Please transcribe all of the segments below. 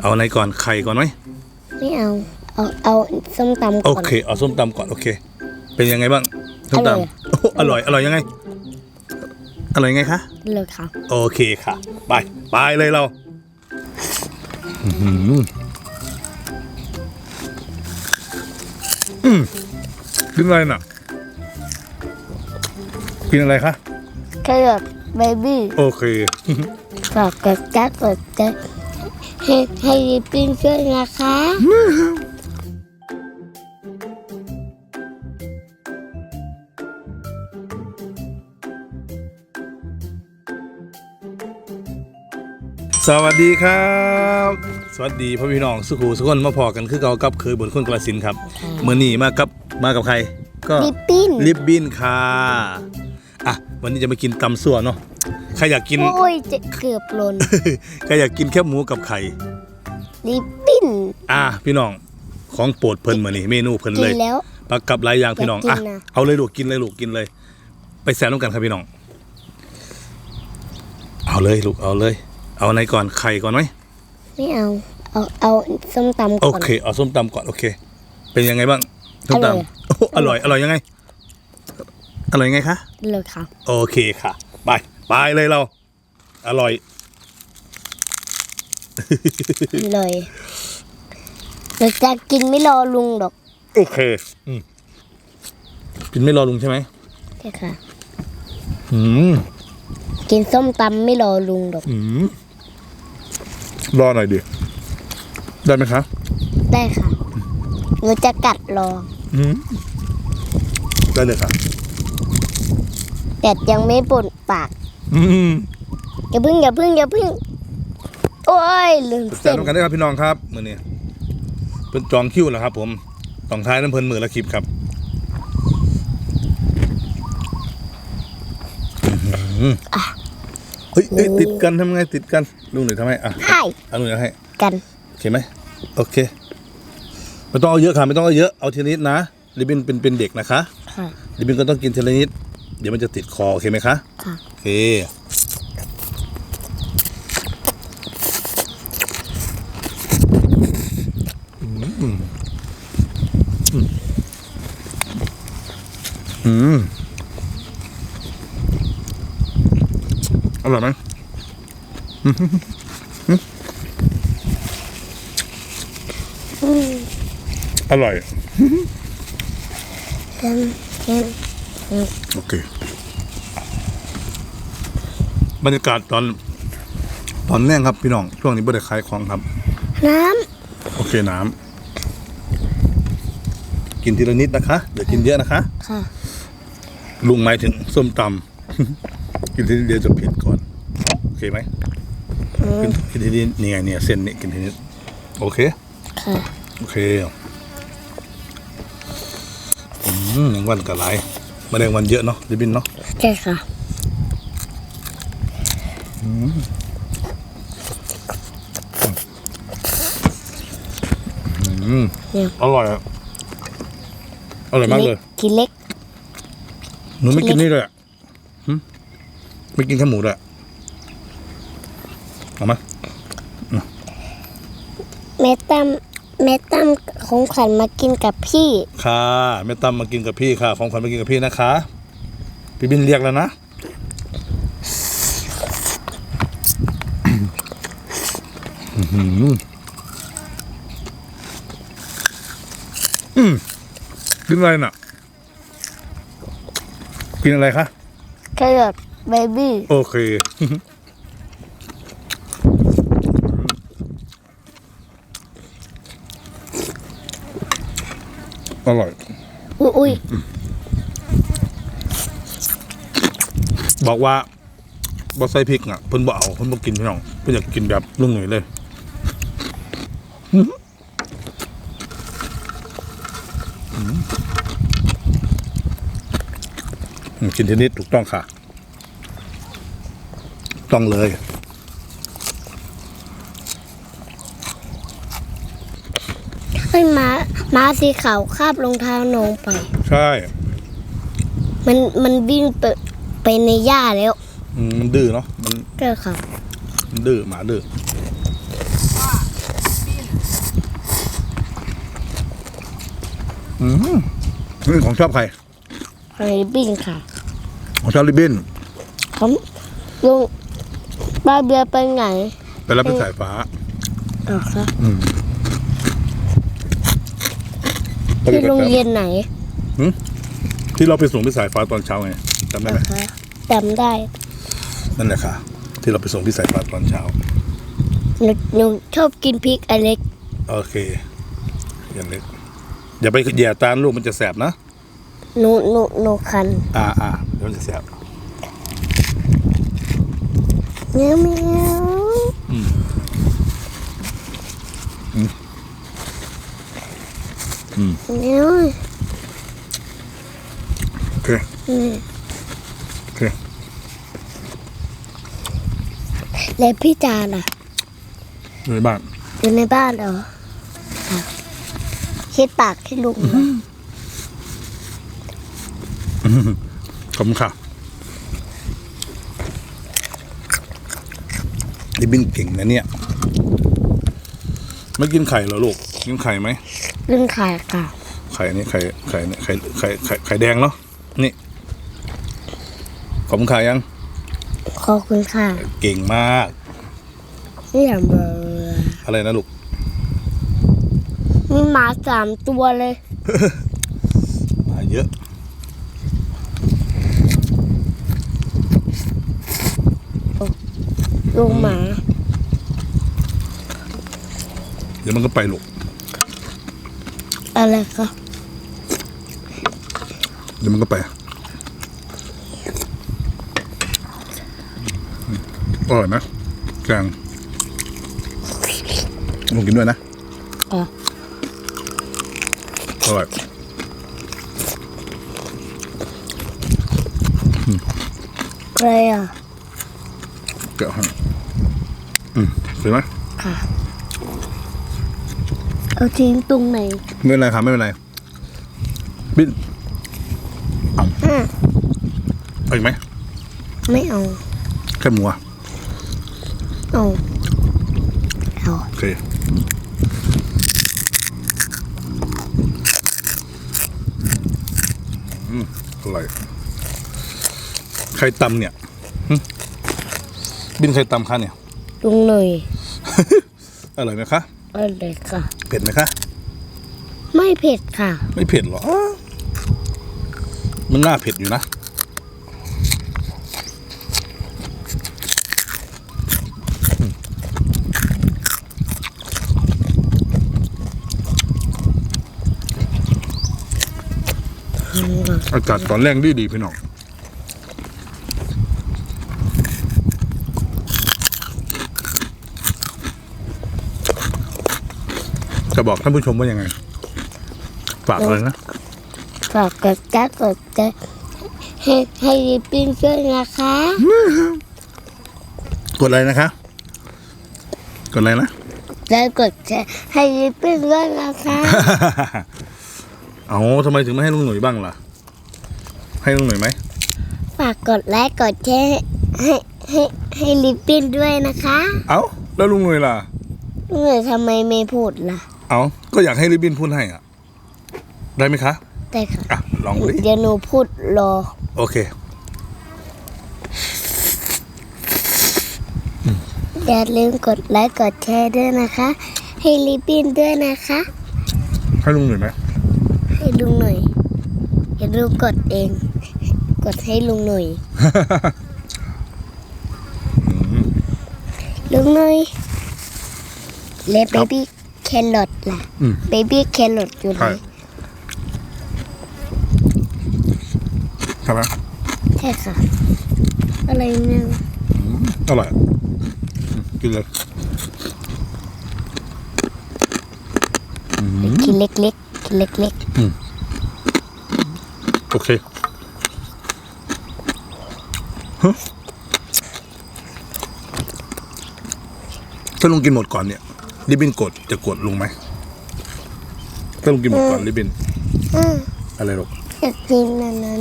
เอาอะไรก่อนไข่ก่อนไหมไม่เอา เอาเอาส้มตำก่โออนเคเอาส้มตำก่อนโอเค เป็นยังไงบ้างส้มอร่อยตำโอ้โหอร่อยอร่อยยังไงอร่อยยังไงคะเลยค่ะ โอเคค่ะ ไปไปเลยเราอื้อหืออืมกินอะไรน่ะกินอะไรคะแครอทเบบี้โอเคฝากกดจักกดจักให้ ให้ยิปปิ้งช่วยนะคะ สวัสดีครับ สวัสดีพ่อพี่น้องสุขูสุขคนมาพอกันคือเก่ากับเคยบนคนกระสินธุ์ครับเมื่อนี้มากับมากับใคร ก็ลิปปิ้นลิบบินค่ะอะวันนี้จะมากินตำสั่วเนาะ ใครอยากกิน โอ้ยจะเกือบหล่นใครอยากกินแคบหมูกับไข่ลิปปิ้นอะพี่น้องของโปรดเพิ่นมื้อนี้เมนูเพิ่นกิเลนยแล้วปลากับหลายอย่างพี่น้องอยาอะกกินน่ะ เอาเลยลูกกินเลยลูกกินเลย ไปแซมน้ำกันครับพี่น้อง เอาเลยลูกเอาเลย เอาอะไรก่อนไข่ก่อนไหมไม่เอา เอาเอาส้มตำโอก่อน เคเอาส้มตำก่อนโอเค เป็นยังไงบ้างส้มอร่อยตำโอ้โหอร่อยอร่อยยังไงอร่อยยังไงคะ เลยค่ะ โอเคค่ะ ไป ไปเลยเรา อร่อย เลยเราจะกินไม่รอลุงหรอกโอเคอืมกินไม่รอลุงใช่ไหมใช่ค่ะ อืมกินส้มตำไม่รอลุงหรอก อืมรอหน่อยดิได้ไหมคะได้ค่ะ หนูจะกัดรอ อืมได้เลยค่ะ แต่ยังไม่ปนปาก อืมอย่าพึ่งอย่าพึ่งอย่าพึ่งโอ้ยลืมแซเส้มนกันได้ครับพี่น้องครับมือนี้เป็นจองคิวแล้วครับ ผมต้องท้ายน้ำเพลินมือละคลิปครับอื้อหือเฮ้ยเฮ้ยติดกันทำไงติดกันลุงหน่อยทำไมอะให้เอาลุงหน่อยให้ กันโอเคไหมโอเคไม่ต้องเอาเยอะค่ะไม่ต้องเอาเยอะเอาทีละนิดนะลิบบินเป็นเป็นเด็กนะคะค่ะลิบบินก็ต้องกินทีละนิด เดี๋ยวมันจะติดคอโอเคไหมคะค่ะโอเคอืมอืมอืมอร่อยไหมอืมอร่อยกันกัน โอเค บรรยากาศตอน ตอนแรกครับพี่น้อง ช่วงนี้บ่ได้ขายของครับ น้โอเคน้ำกินทีละนิดนะคะเดี๋ยวกินเยอะนะคะำค่ะ ลุงหมายถึงส้มตำ กินทีนิดเดียวจะเผ็ดก่อน โอเคไหมอืมกินกินทีนี้นี่ไงเนี่ยเส้นนี่กินทีนิดโอเค ค่ะ โอเค อืมแมงวันกับหลาย แมลงวันเยอะเนาะริบบินเนาะใช่ค่ะอืมเนี่ยอร่อยอะอร่อยมากเลยกินเล็กหนูไม่กินนี่เลยอะหึไม่กินแค่หมูเลยอะเอามาแม่ตั้ม แม่ตั้มของขวัญมากินกับพี่ ค่ะแม่ตั้มมากินกับพี่ค่ะ ของขวัญมากินกับพี่นะคะ พี่บินเรียกแล้วนะ อื้อหืออืมกินอะไรน่ะ กินอะไรคะ แครอทเบบี้ โอเค อร่อยอุ้ยอุ้ยบอกว่าบอใส่พริกอะเพิ่นบ่เอาเพิ่นบ่กินพี่น้องเพิ่นอยากกินแบบลุงหนุ่ยเลยอื้อหืออืมกินทีนิดถูกต้องค่ะ ต้องเลยเฮ้ยม้า ม้าสีขาวคาบรองเท้าน้องไป ใช่มันมันวิ่งไปไปในหญ้าแล้วอืมดื้อเนาะมันเจอครับดื้อหมาดื้ออืมนี่ของชอบใครไอบินค่ะของชอบลิบบินผมลุงบ้าเบียไปไหนไปรับไปสายฟ้าอ๋อค่ะ ที่โรงเรียนไหนที่เราไปส่งพี่สายฟ้าตอนเช้าไงจำได้อ๋ไหมอคะจำได้นั่นแหละค่ะ ที่เราไปส่งพี่สายฟ้าตอนเช้า หนูหนูชอบกินพริกอเล็กโอเคอย่างเล็กอย่าไปแย่ตาลูกมันจะแสบนะหนูหนูหนูคันอ่าอ่าเดี๋ยวมันจะแสบ เมียวเมียว อืมเมียวโอเคอืมโอเคแล้วพี่จาน่ะ อยู่ในบ้านอยู่ในบ้านเหรอค่ะคิดปากให้ลุงเหรอขอบคุณค่ะลิบบินเก่งนะเนี่ย ไม่กินไข่เหรอลูก กินไข่ไหมเรื่องขายค่ะ ไข่นี่ไข่ไข่เนี่ยไข่ไข่ไข่ไข่แดงเนาะนี่ขอบคุณค่ะยังขอบคุณค่ะ เก่งมากนี่อย่างเบอร์อะไรนะลูกมีหมาสามตัวเลยมาเยอะลุงหมา เดี๋ยวมันก็ไปลูก อะไรคะเดี๋ยวมันก็ไปอร่อยไหมแกงลองกินด้วยนะอ๋ออร่อยอะไรอะแกะให้อืมสวยไหมค่ะ เอาทิ้งตรงไหน ไม่เป็นไรครับไม่เป็นไรบินอะเอาอีกไหมไม่เอาแค่หมูอะเอาเอาโอเคอืมอร่อยใครตำเนี่ยหึบินใครตำคะเนี่ย ลุงหน่อย อร่อยไหมคะ อะไรค่ะ เผ็ดไหมคะ ไม่เผ็ดค่ะ ไม่เผ็ดหรอ มันน่าเผ็ดอยู่นะ อากาศตอนแรกดีดีพี่น้องจะบอกท่านผู้ชมว่ายังไง ฝากเลยนะ ฝากกดจัดกดใจให้ให้ริบบิ้นช่วยนะคะ กดอะไรนะคะ กดอะไรนะ แล้วกดแชร์ให้ริบบิ้นด้วยนะคะ เอาทำไมถึงไม่ให้ลุงหนุ่ยบ้างล่ะ ให้ลุงหนุ่ยไหม ฝากกดไลค์กดแชร์ให้ให้ให้ริบบิ้นด้วยนะคะเอาแล้วลุงหนุ่ยล่ะลุงหน่อยทำไมไม่พูดล่ะ เอาก็อยากให้ริบบินพูดให้อะ ได้ไหมคะได้ค่ะอะลองดิเดี๋ยวหนูพูดรอ โอเคอย่าลืมกดไลค์กดแชร์ด้วยนะคะ ให้ริบบิ้นด้วยนะคะ ให้ลุงหนุ่ยไหมให้ลุงหน่อยอย่าลืมกดเอง กดให้ลุงหน่อย ลุงหน่อยเลเบบี้แครอทล่ะอืมเบบี้แครอทอยู่ไหน ช่ใช่ไหมใช่ค่ะ อะไรเนี่ยอร่อยอืมกินเลยกินเล็กๆกินเล็กโอเคฮะถ้าลุงกินหมดก่อนเนี่ยริบบินกดจะกดลุงไหมถ้าลุงกินหมดก่อนริบบินๆอืมอะไรหรอกอยากกินอันนั้น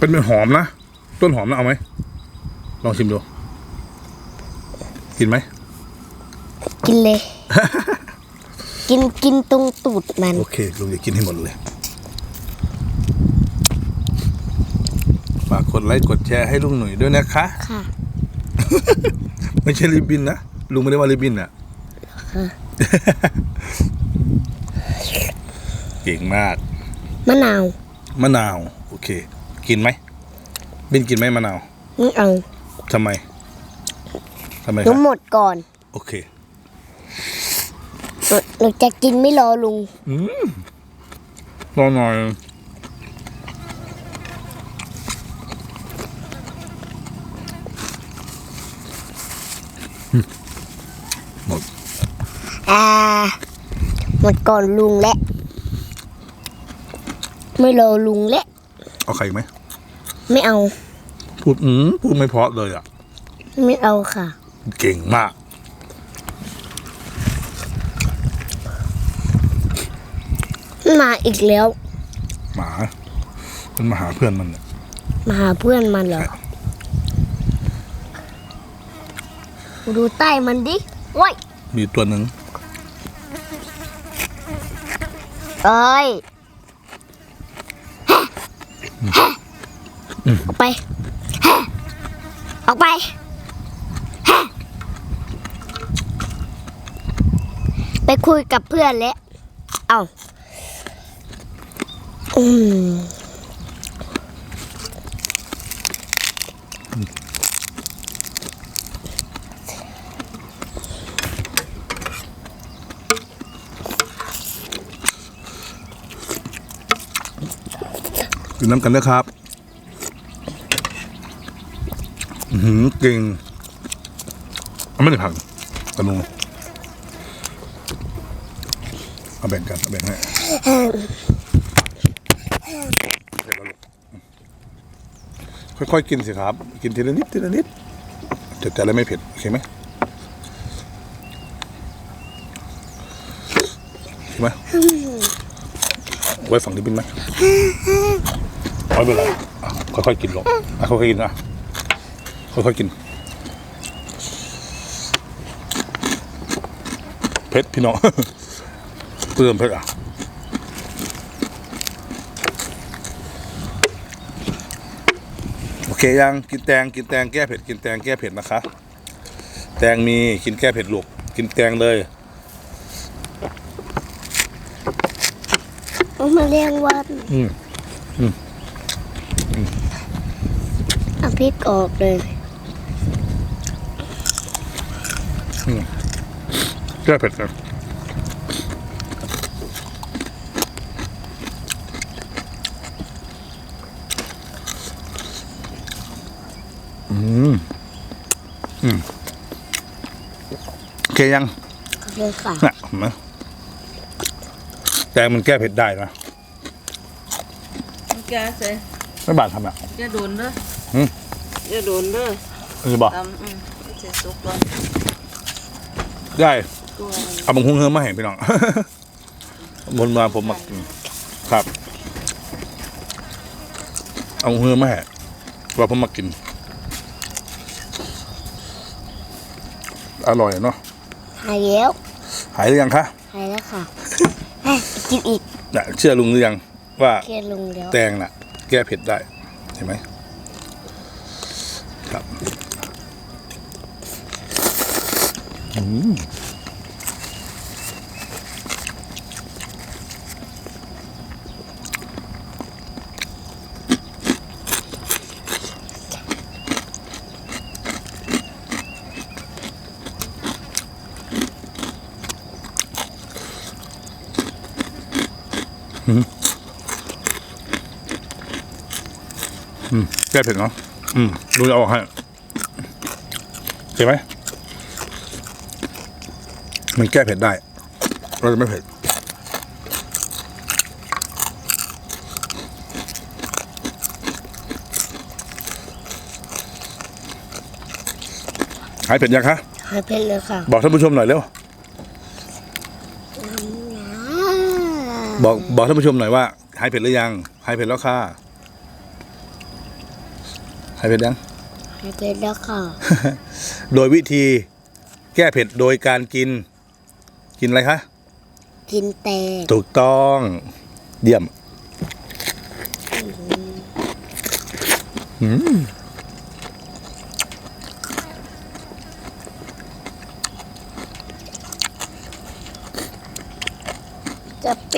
เป็นเหอมนะ ต้นหอมนะเอาไหมลองชิมดู กินไหม กินเลย กินกินตรงตูดมัน โอเคลุงจะกินให้หมดเลยฝากกดไลค์กดแชร์ให้ลุงหนุ่ยด้วยนะคะ ค่ะ ไม่ใช่ริบบินนะ ลุงไม่ได้ว่าริบบินนะเก่งมาก มะนาว มะนาว โอเค กินไหมบินกินไหมมะนาวไม่เอาทำไมทำไมหคนูรับหมดก่อนโอเคหนูหนูจะกินไม่รอลุง อืมรอหน่อยอืมหมดอ่า หมดก่อนลุงและ ไม่รอลุงและ เอาไข่ไหม ไม่เอา พูดอืมพูดไม่เพราะเลยอะ ไม่เอาค่ะ เก่งมาก มาอีกแล้ว หมา มันมาหาเพื่อนมันเนี่ยมาหาเพื่อนมันเหรอดูใต้มันดิว้ยมีตัวหนึ่งเอ้ย ออกไป ออกไป ไปคุยกับเพื่อนแล้ว เอาอืม กินน้ำกันนะครับอือหือเก่งเอาไม่ได้ผักกระนุงเอาแบ่งกันเอาแบ่งให้เผ็ดแล้วลูกค่อยๆกินสิครับ กินทีละนิดทีละนิดจะจะได้ไม่เผ็ดโอเคไหมโอเคไหมไว้ฝั่งนี้บินไหม ไม่เป็นไรอะค่อยๆกินลงอะค่อยๆกินนะค่อยๆกิน เผ็ดพี่น้องเติมเผ็ดอะโอเคยังกินแตงกินแตงแก้เผ็ดกินแตงแก้เผ็ดนะคะ แตงมีกินแก้เผ็ดลูกกินแตงเลยเอามาเรียงวัน อืมเอา พริกออกเลยแก้เผ็ดนะอืม อืมโอเคยังโอเคค่ะน่ะเห็นไหมแตงมันแก้เผ็ดได้นะ แกใส่ไม่บาดทำอะ แกโดนเด้อ หืมแกโดนเด้อนี่บอกตำอืมใส่ซุปก่อนได้ตัวเอาบังคุงเฮิมมาให้พี่น้องมนมาผมมากินครับ เอาบังคุงเฮิมมาให้ว่าผมมากิน อร่อยเนาะหายแล้วหายหรือยังคะหายแล้วค่ะเฮ้ยไปกินอีกน่ะเชื่อลุงหรือยังว่าเคลียร์ลุงแล้วแตงน่ะ แก้เผ็ดได้เห็นไหมครับ อืมแก้เผ็ดเนาะอืมดูจะเอาออกให้เห็นไหม มันแก้เผ็ดได้เราจะไม่เผ็ดหายเผ็ดยังคะหายเป็นเลยค่ะ บอกท่านผู้ชมหน่อยเร็วบอกบอกท่านผู้ชมหน่อยว่าหายเผ็ดหรือยังหายเผ็ดแล้วค่ะหายเผ็ดยังหายเป็นแล้วค่ะ โดยวิธีแก้เผ็ดโดยการกิน กินอะไรคะ กินแตงถูกต้องเยี่ยมอืมจะไป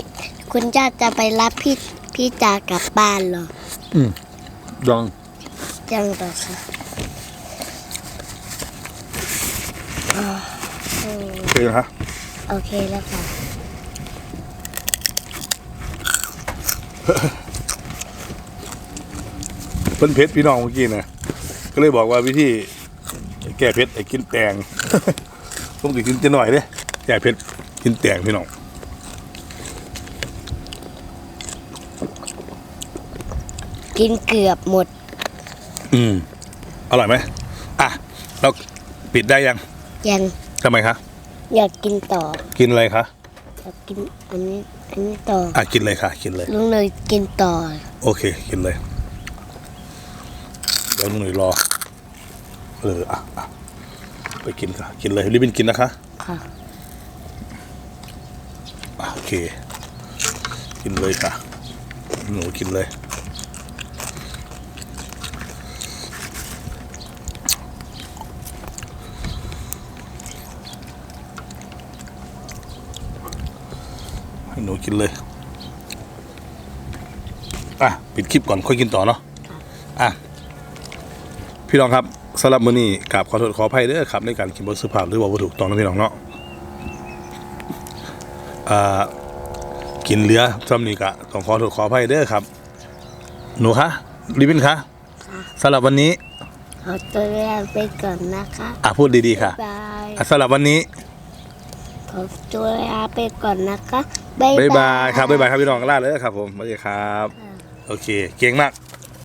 คุณย่าจะไปรับพี่พี่จากลับบ้านเหรอดองยังเหรอคะโอเคนะฮะ โอเคแล้วค่ะ เพิ่นเพชรพี่น้องเมื่อกี้นะก็เลยบอกว่าวิธีแก้เพชรไอ้กินแตงผมก็กินจะหน่อยเด้แก้เพชรกินแตงพี่น้องกินเกือบหมด อืม อร่อยไหมอะเราปิดได้ยัง ยังทำไมคะ อยากกินต่อ กินอะไรคะอยากกินอันนี้อันนี้ต่ออะกินเลยค่ะ กินเลย ลุงเลยกินต่อ โอเค กินเลยเดี๋ยวหนุ่ยรอ เอออะอะไปกินค่ะ กินเลยรีบเป็นกินนะคะค่ะอะโอเค กินเลยค่ะ หนูกินเลย นูกินเลย อะ ปิดคลิปก่อนค่อยกินต่อเนาะอะ พี่น้องครับสำหรับมื้อนี้กราบขอโทษขออภัยเด้อครับ ในการกินบนสุภาพหรือว่าบ่ถูกต้องนะพี่น้องเนาะอ่ากินเหลือซ้ำนี่กะต้องขอโทษขออภัยเด้อครับ หนูคะริบบินคะค่ะสำหรับวันนี้ขอตัวลาไปก่อนนะคะอะพูดดีๆค่ะบายอะสำหรับวันนี้ ขอตัวลาไปก่อนนะคะ บ๊ายบายครับบ๊ายบายครับพี่น้องลาเลยครับผมสวัสดีครับ โอเค เก่งมาก